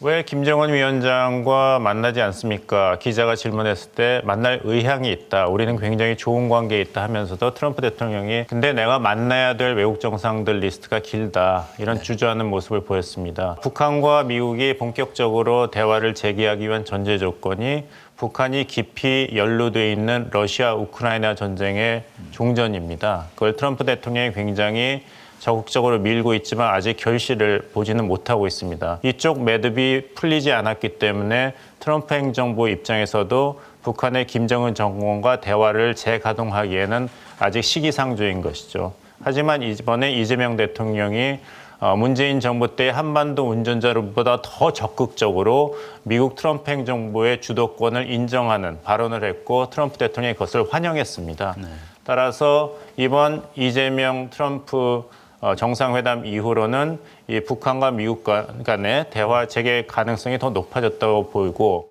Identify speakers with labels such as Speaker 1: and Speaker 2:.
Speaker 1: 왜 김정은 위원장과 만나지 않습니까? 기자가 질문했을 때 만날 의향이 있다. 우리는 굉장히 좋은 관계에 있다 하면서도 트럼프 대통령이 근데 내가 만나야 될 외국 정상들 리스트가 길다. 이런 주저하는 모습을 보였습니다. 북한과 미국이 본격적으로 대화를 재개하기 위한 전제 조건이 북한이 깊이 연루돼 있는 러시아 우크라이나 전쟁의 종전입니다. 그걸 트럼프 대통령이 굉장히 적극적으로 밀고 있지만 아직 결실을 보지는 못하고 있습니다. 이쪽 매듭이 풀리지 않았기 때문에 트럼프 행정부 입장에서도 북한의 김정은 정권과 대화를 재가동하기에는 아직 시기상조인 것이죠. 하지만 이번에 이재명 대통령이 어, 문재인 정부 때 한반도 운전자로보다 더 적극적으로 미국 트럼프 행정부의 주도권을 인정하는 발언을 했고 트럼프 대통령이 그것을 환영했습니다. 따라서 이번 이재명 트럼프 어, 정상회담 이후로는 이 북한과 미국 간- 간의 대화 재개 가능성이 더 높아졌다고 보이고